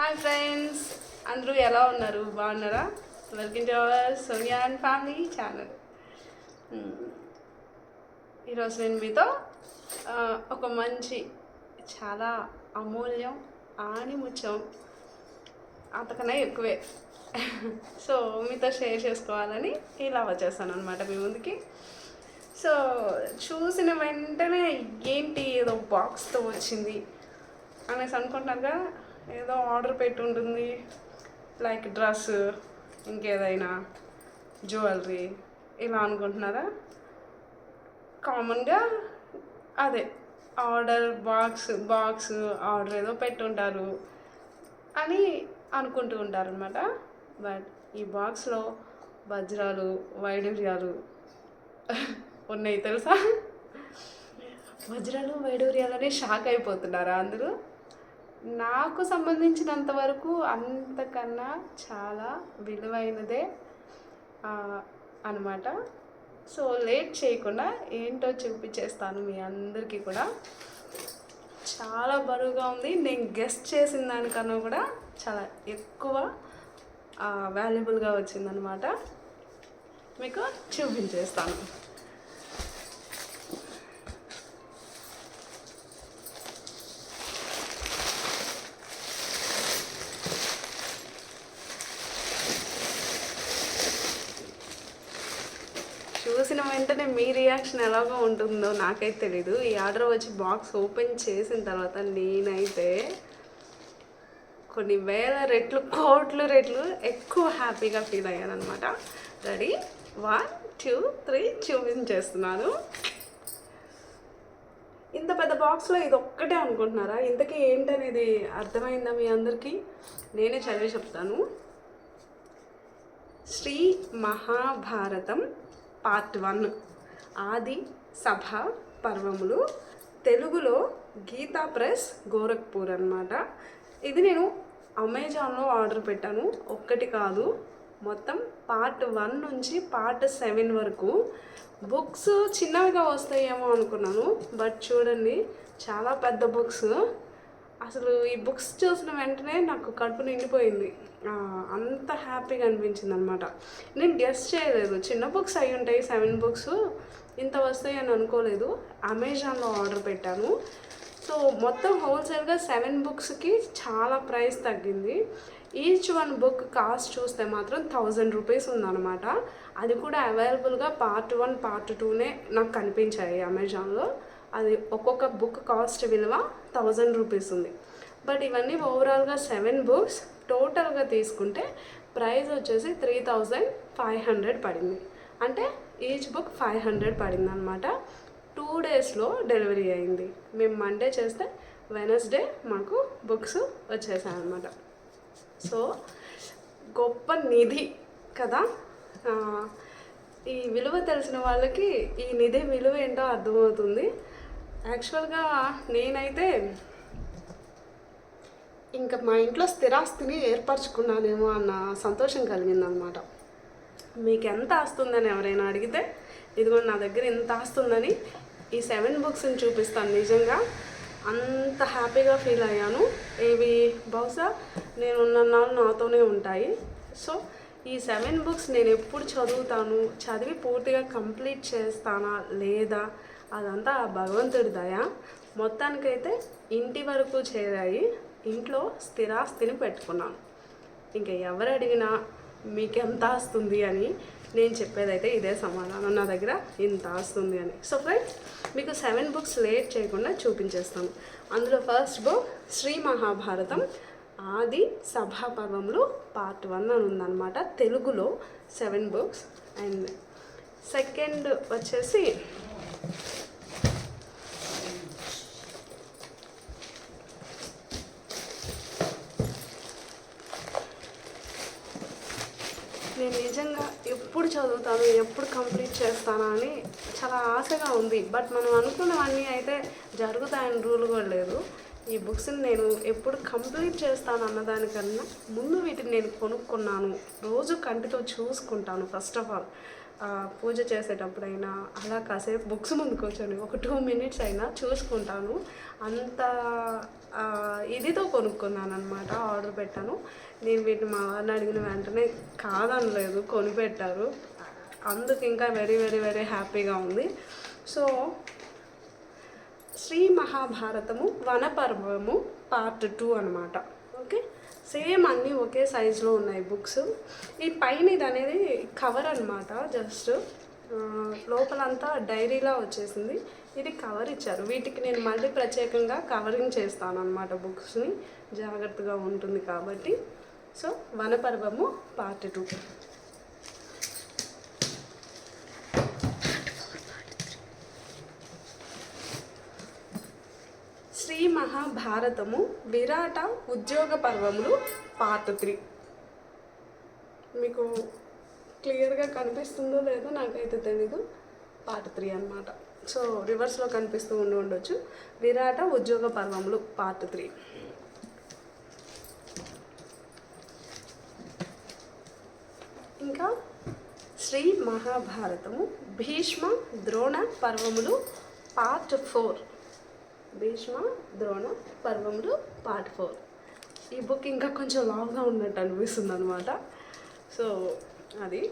Hi friends అందరూ ఎలా ఉన్నారు? బాగున్నారా? Welcome to our Sonia and family channel ఈరోజు నేను మీతో ఒక మంచి చాలా అమూల్యం ఆణిముత్యం అంతకన్నా ఎక్కువే. సో మీతో షేర్ చేసుకోవాలని ఇలా వచ్చేసాను అనమాట మీ ముందుకి. సో చూసిన వెంటనే ఏంటి ఏదో బాక్స్తో వచ్చింది అనేసి అనుకుంటున్నారుగా? ఏదో ఆర్డర్ పెట్టి ఉంటుంది లైక్ డ్రెస్ ఇంకేదైనా జ్యువెలరీ ఇలా అనుకుంటున్నారా? కామన్గా అదే. ఆర్డర్ బాక్స్ బాక్స్ ఆర్డర్ ఏదో పెట్టుంటారు అని అనుకుంటూ ఉంటారు అనమాట బట్ ఈ బాక్స్లో వజ్రాలు వైడూర్యాలు ఉన్నాయి తెలుసా? వజ్రాలు వైడూర్యాలని షాక్ అయిపోతున్నారా అందరూ? నాకు సంబంధించినంత వరకు అంతకన్నా చాలా విలువైనదే అనమాట సో లేట్ చేయకుండా ఏంటో చూపించేస్తాను మీ అందరికీ కూడా. చాలా బరువుగా ఉంది. నేను గెస్ట్ చేసిన దానికన్నా కూడా చాలా ఎక్కువ వాల్యుబుల్గా వచ్చిందనమాట మీకు చూపించేస్తాను చూసిన వెంటనే మీ రియాక్షన్ ఎలాగో ఉంటుందో నాకైతే తెలీదు. ఈ ఆర్డర్ వచ్చి బాక్స్ ఓపెన్ చేసిన తర్వాత నేనైతే కొన్ని వేల రెట్లు కోట్లు రెట్లు ఎక్కువ హ్యాపీగా ఫీల్ అయ్యాను అనమాట రెడీ? వన్ టూ త్రీ చూపించేస్తున్నాను. ఇంత పెద్ద బాక్స్లో ఇది ఒక్కటే అనుకుంటున్నారా? ఇంతకీ ఏంటనేది అర్థమైందా మీ అందరికీ? నేనే చదివి చెప్తాను. Shri Mahabharatam part one. ఆది సభ పర్వములు. తెలుగులో గీతా ప్రెస్ గోరఖ్పూర్ అనమాట ఇది నేను అమెజాన్లో ఆర్డర్ పెట్టాను. ఒక్కటి కాదు. మొత్తం పార్ట్ వన్ నుంచి పార్ట్ సెవెన్ వరకు. బుక్స్ చిన్నవిగా వస్తాయేమో అనుకున్నాను. బట్ చూడండి చాలా పెద్ద బుక్స్. అసలు ఈ బుక్స్ చూసిన వెంటనే నాకు కడుపు నిండిపోయింది. అంత హ్యాపీగా అనిపించింది అనమాట నేను గెస్ట్ చేయలేదు. చిన్న బుక్స్ అయి ఉంటాయి సెవెన్ బుక్స్. ఇంత వస్తాయి అని అనుకోలేదు. అమెజాన్లో ఆర్డర్ పెట్టాను. సో మొత్తం హోల్సేల్గా సెవెన్ బుక్స్కి చాలా ప్రైస్ తగ్గింది. ఈచ్ వన్ బుక్ కాస్ట్ చూస్తే మాత్రం థౌజండ్ రూపీస్ ఉందన్నమాట అది కూడా అవైలబుల్గా పార్ట్ వన్ పార్ట్ టూనే నాకు కనిపించాయి అమెజాన్లో. అది ఒక్కొక్క బుక్ కాస్ట్ విలువ థౌజండ్ రూపీస్ ఉంది. బట్ ఇవన్నీ ఓవరాల్గా సెవెన్ బుక్స్ టోటల్గా తీసుకుంటే ప్రైస్ వచ్చేసి త్రీ థౌజండ్ ఫైవ్ హండ్రెడ్ పడింది. అంటే ఈచ్ బుక్ ఫైవ్ హండ్రెడ్ పడింది అనమాట టూ డేస్లో డెలివరీ అయింది. మేము మండే చేస్తే వెనస్డే మాకు బుక్స్ వచ్చేసాయి అనమాట సో గొప్ప నిధి కదా. ఈ విలువ తెలిసిన వాళ్ళకి ఈ నిధి విలువ ఏంటో అర్థమవుతుంది. యాక్చువల్గా నేనైతే ఇంకా మా ఇంట్లో స్థిరాస్తిని ఏర్పరచుకున్నానేమో అన్న సంతోషం కలిగిందనమాట మీకు ఎంత ఆస్తుందని ఎవరైనా అడిగితే ఇదిగో నా దగ్గర ఎంత ఆస్తుందని ఈ సెవెన్ బుక్స్ని చూపిస్తాను నిజంగా. అంత హ్యాపీగా ఫీల్ అయ్యాను. ఇవి బహుశా నేను ఉన్న నాతోనే ఉంటాయి. సో ఈ సెవెన్ బుక్స్ నేను ఎప్పుడు చదువుతాను చదివి పూర్తిగా కంప్లీట్ చేస్తానా లేదా అదంతా ఆ భగవంతుడి దయ. మొత్తానికైతే ఇంటి వరకు చేరాయి. ఇంట్లో స్థిరాస్తిని పెట్టుకున్నాను ఇంకా ఎవరు అడిగినా మీకు ఎంత వస్తుంది అని నేను చెప్పేదైతే ఇదే సమాధానం. నా దగ్గర ఇంత వస్తుంది అని. సో ఫ్రెండ్స్ మీకు సెవెన్ బుక్స్ లేట్ చేయకుండా చూపించేస్తాను. అందులో ఫస్ట్ బుక్ శ్రీ మహాభారతం. ఆది సభాపర్వంలో పార్ట్ వన్ అని ఉందన్నమాట. తెలుగులో సెవెన్ బుక్స్. అండ్ సెకండ్ వచ్చేసి నేను నిజంగా ఎప్పుడు చదువుతాను ఎప్పుడు కంప్లీట్ చేస్తానా అని చాలా ఆశగా ఉంది. బట్ మనం అనుకున్నవన్నీ అయితే జరుగుతాయని రూల్ కూడా లేదు. ఈ బుక్స్ని నేను ఎప్పుడు కంప్లీట్ చేస్తాను అన్నదానికన్నా ముందు వీటిని నేను కొనుక్కున్నాను. రోజు కంటితో చూసుకుంటాను ఫస్ట్ ఆఫ్ ఆల్. పూజ చేసేటప్పుడైనా అలా కాసేపు బుక్స్ ముందు కూర్చొని ఒక టూ మినిట్స్ అయినా చూసుకుంటాను. అంత ఇదితో కొనుక్కున్నాను అనమాట ఆర్డర్ పెట్టాను. నేను వీటిని మా వారిని అడిగిన వెంటనే కాదనలేదు కొనిపెట్టారు. అందుకు ఇంకా వెరీ వెరీ వెరీ హ్యాపీగా ఉంది. So Shri Mahabharatamu Vanaparvamu part two అనమాట ఓకే? సేమ్ అన్నీ ఒకే సైజులో ఉన్నాయి బుక్స్. ఈ పైన ఇది అనేది కవర్ అనమాట జస్ట్ లోపలంతా డైరీలా వచ్చేసింది. ఇది కవర్ ఇచ్చారు. వీటికి నేను మళ్ళీ ప్రత్యేకంగా కవరింగ్ చేస్తాను అనమాట బుక్స్ని. జాగ్రత్తగా ఉంటుంది కాబట్టి. So Vanaparvamu part two. Shri Mahabharatamu Virata Udyoga పర్వములు part three. మీకు క్లియర్గా కనిపిస్తుందో లేదో నాకైతే తెలీదు. పార్ట్ త్రీ అనమాట సో రివర్స్లో కనిపిస్తూ ఉండి ఉండొచ్చు. విరాట ఉద్యోగ పర్వములు పార్ట్ త్రీ. ఇంకా శ్రీ మహాభారతము భీష్మ ద్రోణ పర్వములు పార్ట్ ఫోర్. భీష్మ ద్రోణ పర్వములు పార్ట్ ఫోర్ ఈ బుక్ ఇంకా కొంచెం లాంగ్గా ఉన్నట్టు అనిపిస్తుంది అనమాట సో అది.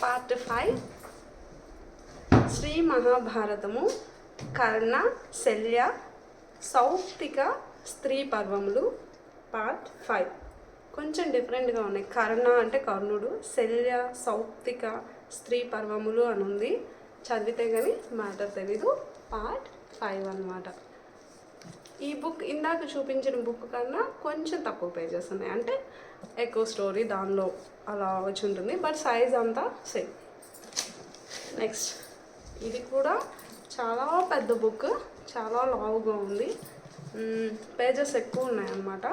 పార్ట్ ఫైవ్ శ్రీ మహాభారతము కర్ణ శల్య సౌప్తిక స్త్రీ పర్వములు పార్ట్ ఫైవ్ కొంచెం డిఫరెంట్గా ఉన్నాయి. కర్ణ అంటే కర్ణుడు శల్య సౌప్తిక స్త్రీ పర్వములు అని ఉంది. చదివితే కానీ మ్యాటర్ తెలీదు. పార్ట్ ఫైవ్ అన్నమాట. ఈ బుక్ ఇందాక చూపించిన బుక్ కన్నా కొంచెం తక్కువ పేజెస్ ఉన్నాయి. అంటే ఎక్కువ స్టోరీ దానిలో అలా వచ్చి ఉంటుంది. బట్ సైజ్ అంతా సేమ్ నెక్స్ట్ ఇది కూడా చాలా పెద్ద బుక్ చాలా లావుగా ఉంది. పేజెస్ ఎక్కువ ఉన్నాయన్నమాట.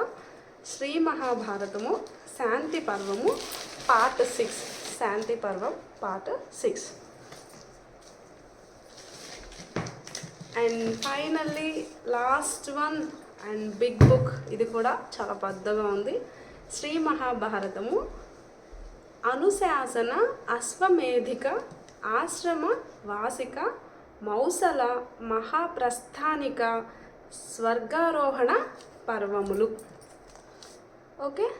శ్రీ మహాభారతము Shanti Parvamu part six. Shanti Parvam part six. And finally last one and big book. ఇది కూడా చాలా పెద్దగా ఉంది. శ్రీ మహాభారతము అనుశాసన అశ్వమేధిక ఆశ్రమ వాసిక మౌసల మహాప్రస్థానిక స్వర్గారోహణ పర్వములు. ఓకే?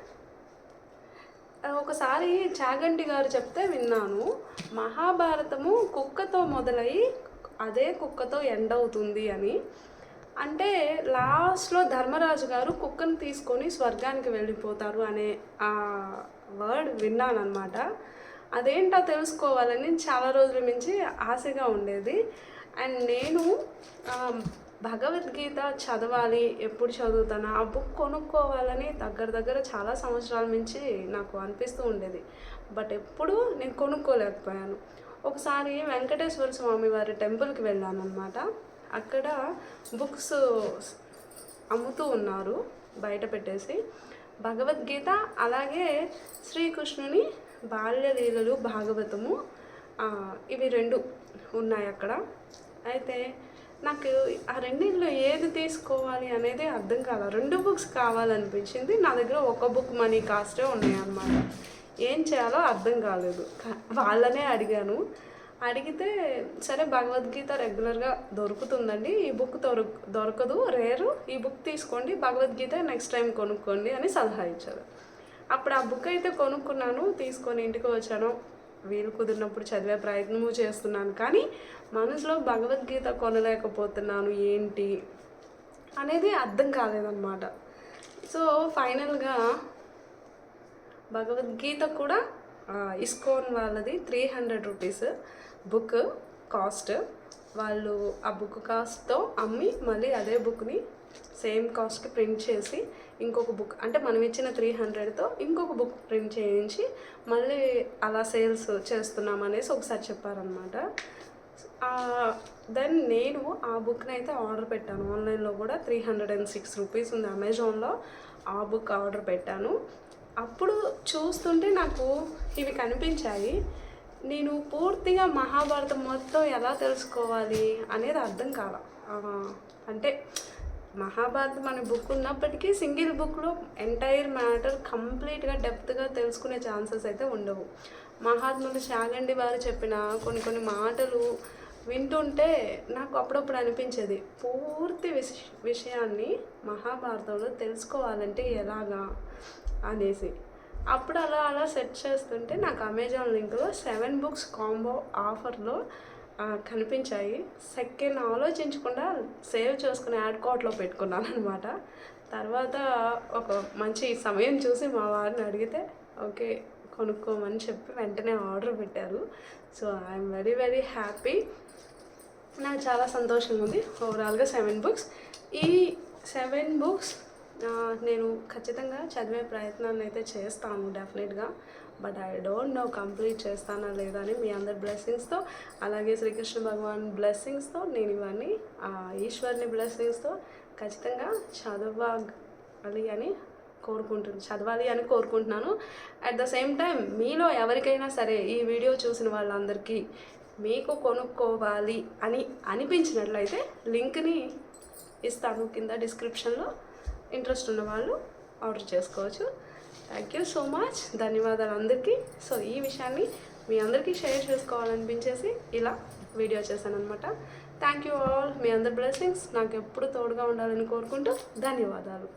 ఒకసారి చాగంటి గారు చెప్తే విన్నాను. మహాభారతము కుక్కతో మొదలై అదే కుక్కతో ఎండ్ అవుతుంది అని. అంటే లాస్ట్లో ధర్మరాజు గారు కుక్కను తీసుకొని స్వర్గానికి వెళ్ళిపోతారు అనే ఆ వర్డ్ విన్నాను అనమాట అదేంటో తెలుసుకోవాలని చాలా రోజుల నుంచి ఆశగా ఉండేది. అండ్ నేను భగవద్గీత చదవాలి ఎప్పుడు చదువుతానా? ఆ బుక్ కొనుక్కోవాలని దగ్గర దగ్గర చాలా సంవత్సరాల నుంచి నాకు అనిపిస్తూ ఉండేది. బట్ ఎప్పుడూ నేను కొనుక్కోలేకపోయాను. ఒకసారి వెంకటేశ్వర స్వామి వారి టెంపుల్కి వెళ్ళాను అనమాట అక్కడ బుక్స్ అమ్ముతూ ఉన్నారు బయట పెట్టేసి. భగవద్గీత అలాగే శ్రీకృష్ణుని బాల్యలీలలు భాగవతము ఇవి రెండు ఉన్నాయి అక్కడ. అయితే నాకు ఆ రెండింటిలో ఏది తీసుకోవాలి అనేది అర్థం కాల. రెండు బుక్స్ కావాలనిపించింది. నా దగ్గర ఒక బుక్ మనీ కాస్టే ఉన్నాయన్నమాట. ఏం చేయాలో అర్థం కాలేదు. వాళ్ళనే అడిగాను. అడిగితే సరే భగవద్గీత రెగ్యులర్గా దొరుకుతుందండి. ఈ బుక్ దొరక దొరకదు. రేరు. ఈ బుక్ తీసుకోండి. భగవద్గీత నెక్స్ట్ టైం కొనుక్కోండి అని సలహా ఇచ్చారు. అప్పుడు ఆ బుక్ అయితే కొనుక్కున్నాను. తీసుకొని ఇంటికి వచ్చాను. వీలు కుదిరినప్పుడు చదివే ప్రయత్నము చేస్తున్నాను. కానీ మనసులో భగవద్గీత కొనలేకపోతున్నాను. ఏంటి? అనేది అర్థం కాలేదన్నమాట. సో ఫైనల్గా భగవద్గీత కూడా ఇస్కోన్ వాళ్ళది three hundred rupees book cost. వాళ్ళు ఆ బుక్ కాస్ట్తో అమ్మి మళ్ళీ అదే బుక్ని సేమ్ కాస్ట్కి ప్రింట్ చేసి ఇంకొక బుక్ అంటే మనం ఇచ్చిన త్రీ హండ్రెడ్తో ఇంకొక బుక్ ప్రింట్ చేయించి మళ్ళీ అలా సేల్స్ చేస్తున్నాం అనేసి ఒకసారి చెప్పారనమాట దెన్ నేను ఆ బుక్ని అయితే ఆర్డర్ పెట్టాను. ఆన్లైన్లో కూడా three hundred and six rupees ఉంది. అమెజాన్లో ఆ బుక్ ఆర్డర్ పెట్టాను. అప్పుడు చూస్తుంటే నాకు ఇవి కనిపించాయి. నేను పూర్తిగా మహాభారతం మొత్తం ఎలా తెలుసుకోవాలి అనేది అర్థం కాల. అంటే మహాభారతం అనే బుక్ ఉన్నప్పటికీ సింగిల్ బుక్లో ఎంటైర్ మ్యాటర్ కంప్లీట్గా డెప్త్గా తెలుసుకునే ఛాన్సెస్ అయితే ఉండవు. మహాత్ములు శాగండి వారు చెప్పిన కొన్ని కొన్ని మాటలు వింటుంటే నాకు అప్పుడప్పుడు అనిపించేది పూర్తి విష విషయాన్ని మహాభారతంలో తెలుసుకోవాలంటే ఎలాగా? అనేసి. అప్పుడు అలా అలా సెర్చ్ చేస్తుంటే నాకు అమెజాన్ లింక్లో సెవెన్ బుక్స్ కాంబో ఆఫర్లో కనిపించాయి. సెకండ్ ఆలోచించకుండా సేవ్ చేసుకుని యాడ్ కోట్లో పెట్టుకున్నాను అనమాట తర్వాత ఒక మంచి సమయం చూసి మా వారిని అడిగితే ఓకే కొనుక్కోమని చెప్పి వెంటనే ఆర్డర్ పెట్టారు. So I'm very very happy. నాకు చాలా సంతోషంగా ఉంది. ఓవరాల్గా సెవెన్ బుక్స్. ఈ సెవెన్ బుక్స్ నేను ఖచ్చితంగా చదివే ప్రయత్నాన్ని అయితే చేస్తాను డెఫినెట్గా but I don't know complete చేస్తానా లేదా అని మీ అందరి బ్లెస్సింగ్స్తో అలాగే శ్రీకృష్ణ భగవాన్ బ్లెస్సింగ్స్తో నేను ఇవన్నీ ఈశ్వరుని ఈశ్వర్ని బ్లెస్సింగ్స్తో ఖచ్చితంగా చదవాలి అని కోరుకుంటున్నాను చదవాలి అని కోరుకుంటున్నాను. అట్ ద సేమ్ టైం మీలో ఎవరికైనా సరే ఈ వీడియో చూసిన వాళ్ళందరికీ మీకు కొనుక్కోవాలి అని అనిపించినట్లయితే లింక్ని ఇస్తాను కింద డిస్క్రిప్షన్లో ఇంట్రెస్ట్ ఉన్న వాళ్ళు ఆర్డర్ చేసుకోవచ్చు. థ్యాంక్ యూ సో మచ్ ధన్యవాదాలు అందరికీ. సో ఈ విషయాన్ని మీ అందరికీ షేర్ చేసుకోవాలనిపించేసి ఇలా వీడియో చేశాను అనమాట థ్యాంక్ యూ ఆల్ మీ అందరి బ్లెస్సింగ్స్. నాకు ఎప్పుడు తోడుగా ఉండాలని కోరుకుంటూ ధన్యవాదాలు.